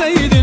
bilseydim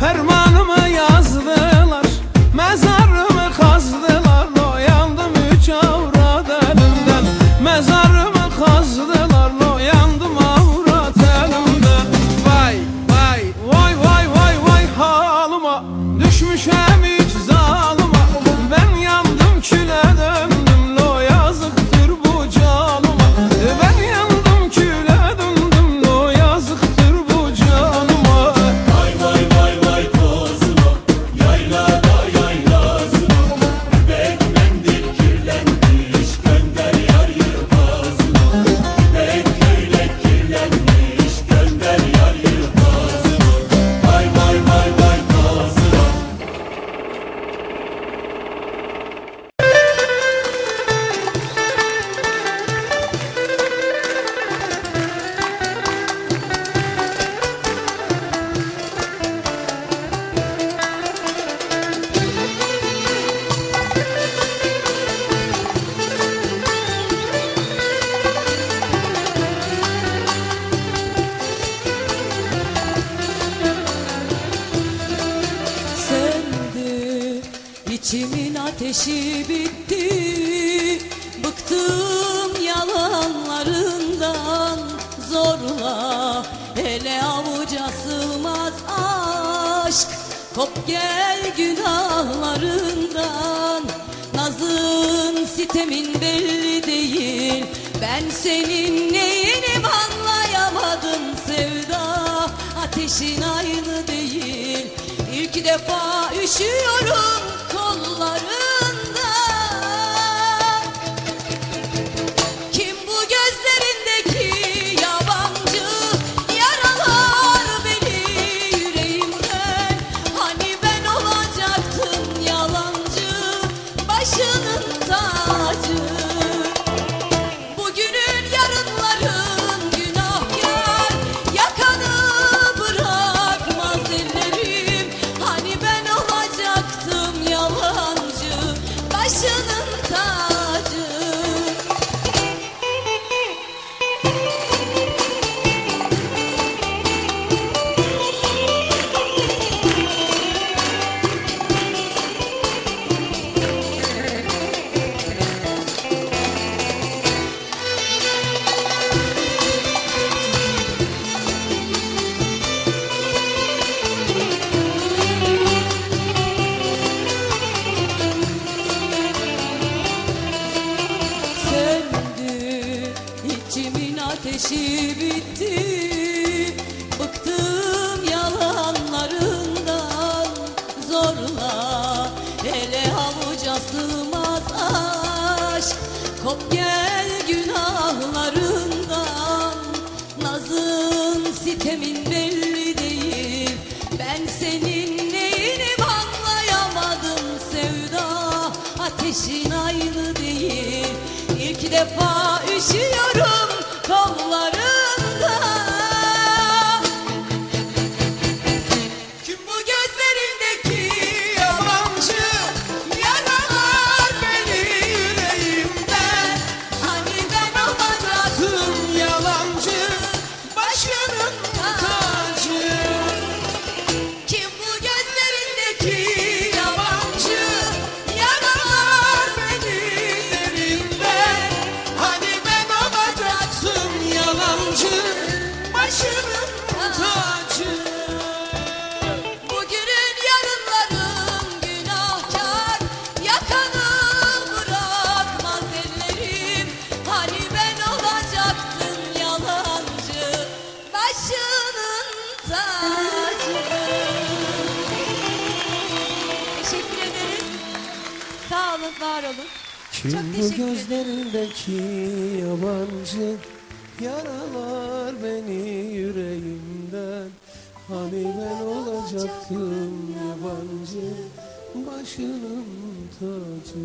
Fermanımı yazdılar Mezarımı kazdılar Loyandım üç avrat elimden. Mezarımı kazdılar Loyandım avrat elimden. Vay vay vay vay vay vay halıma Düşmüşem ateşi bitti Bıktım yalanlarından. Zorla Hele avuca sığmaz aşk Kop gel günahlarından. Nazın sitemin belli değil Ben senin neyinim anlayamadım sevda. Ateşin aynı değil İlk defa üşüyorum kollarında ateşi bitti Bıktım yalanlarından. Zorla Hele avuca sığmaz aşk Kop gel günahlarından. Nazın sitemin belli değil Ben senin neyinim anlayamadım sevda Ateşin aynı değil İlk defa üşüyorum yolları Sağ olun, var olun. Kim Çok bu gözlerindeki yabancı Yaralar beni yüreğimden? Hani ben olacaktım yabancı Başının tacı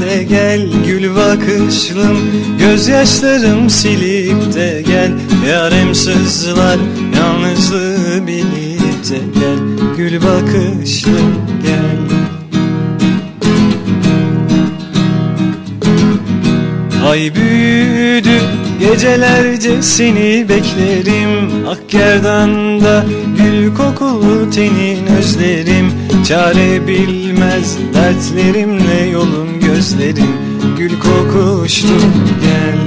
de gel Gül bakışlım. Gözyaşlarım silip de gel. Yarem sızlar yalnızlığı bilip de gel. Gül bakışlım gel. Ay büyüdü gecelerce seni beklerim. Akkerdan'da gül kokulu tenin özlerim. Çare bilmez dertlerimle yolun gözlerim Gül kokuştu gel.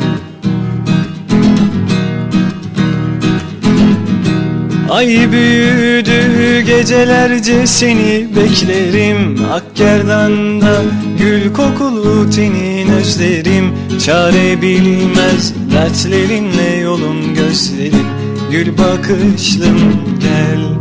Ay büyüdü gecelerce seni beklerim. Akkerdan'da gül kokulu tenin özlerim. Çare bilmez dertlerinle yolun gözlerim. Gül bakışlım gel